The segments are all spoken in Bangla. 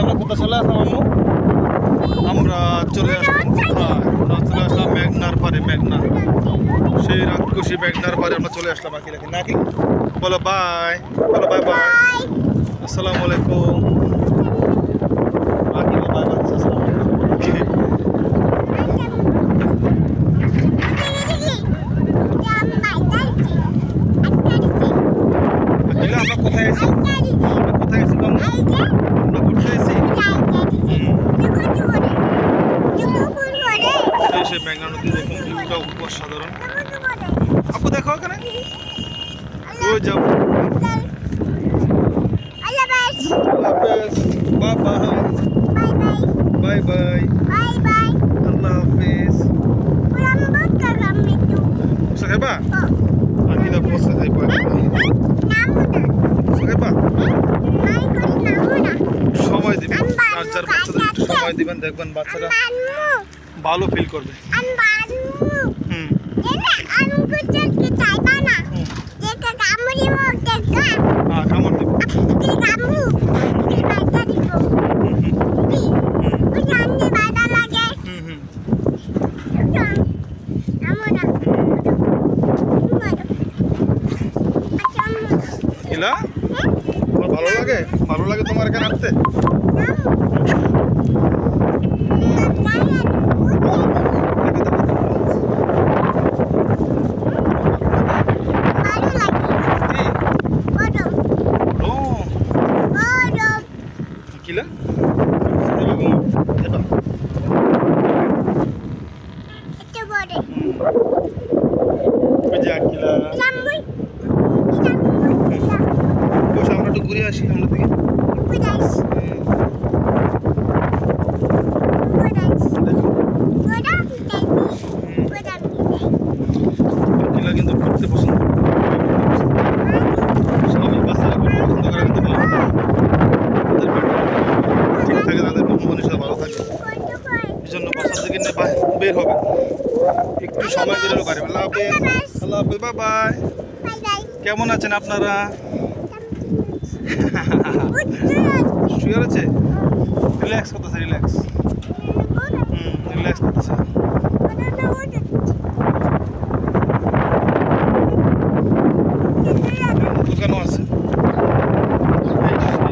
আমরা কোথায় চলে আসলাম আম্মু? আমরা চলে আসলাম কোথায়? আমরা চলে আসলাম মেঘনার পারে মেঘনা। সেই রাক্ষসী মেঘনার পারে আমরা চলে আসলাম আকি নাকি? নাকি বলো বাই বলো বাই বাই আসসালামু আলাইকুম আকি বাই বাই আসসালামু আলাইকুম আকিলা আমরা কোথায় আছি আমরা কোথায় আছি আম্মু আমরা ঘুরতে আছি এই সেই মেঘনা নদী দেখুন ভিউটা অসাধারণ আপু দেখো ওখানে। ওই যাও। হাফেজ। Bye bye bye bye. আল্লাহ হাফেজ। বসে বসে খাইবা? সময় দিবেন চার চার বাচ্চাদের একটু সময় দিবেন দেখবেন বাচ্চারা ভালো ফিল করবে। ভালো লাগে ভালো লাগে তোমার এখানে আসতে দেখে দেখো। কি? ও কিলা এটা ওই যে আকিলা বসে আমরা একটু ঘুরে আসি আমরা দিকে কিন্তু ঘুরতে পছন্দ বাচ্চারা ঘুরতে পছন্দ করে কিন্তু ঠিক থাকে। তাদের মন মনীষা ভালো থাকে। এই জন্য বের হবে। একটু সময় দিলে পারে আল্লাহ হাফেজ। আল্লাহ হাফেজ। Bye bye. কেমন আছেন আপনারা? শুয়ে আছে রিল্যাক্স করতেছে রিল্যাক্স হুম রিল্যাক্স করতেছে দোকানও আছে এই যে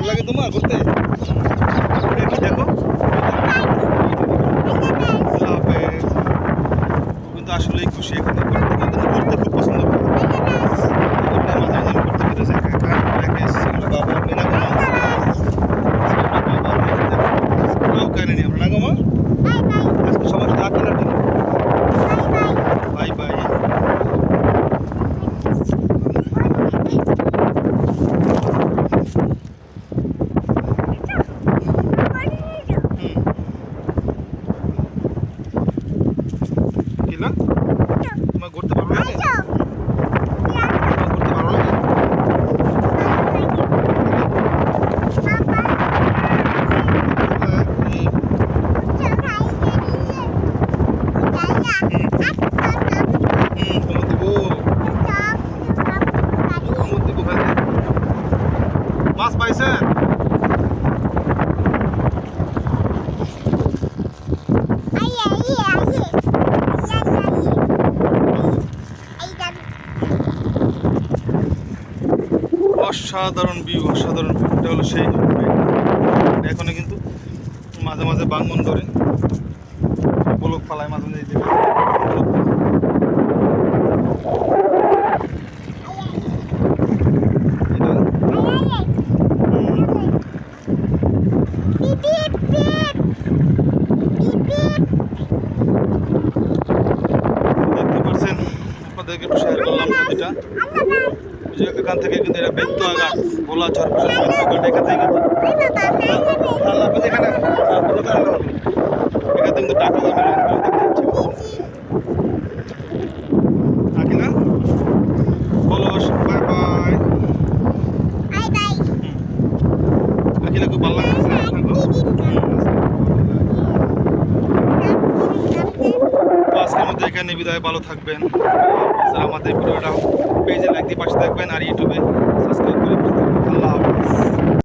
ভালো লাগে তোমার ঘুরতে দেখো। কিন্তু খুশি এখানে। ঘুরতে খুব পছন্দ করে ঘুরতে মাঝে মাঝে ঘুরতে ফিরেছে একা একা রেখে এসেছিল বাবা আপনি না গো কাউ কেন নি আমরা না গো মা আজকে সবার সাথে আঁকি না বাই বাই হুম কিলা তোমার ঘুরতে ভালো লাগে তোমার ঘুরতে ভালো লাগে হুম তোমার দিব তোমার দিব খালি মাছ পাইছেন অসাধারণ ভিউ অসাধারণ ভিউ এটা হলো সেই এখনও কিন্তু মাঝে মাঝে বাঙ্গন ধরে। বলক পালায় মাঝে মাঝে দেখতে পাচ্ছেন? আপনাদেরকে শেয়ার করলাম নদীটা এখান থেকে কিন্তু এটা বৃত্ত গাছ ভোলা ঝড় এখান থেকে এখানে বিদায়, ভালো থাকবেন। আমাদের ভিডিওটা পেজে লাইক দিয়ে পাশে থাকবেন আর ইউটিউবে সাবস্ক্রাইব করে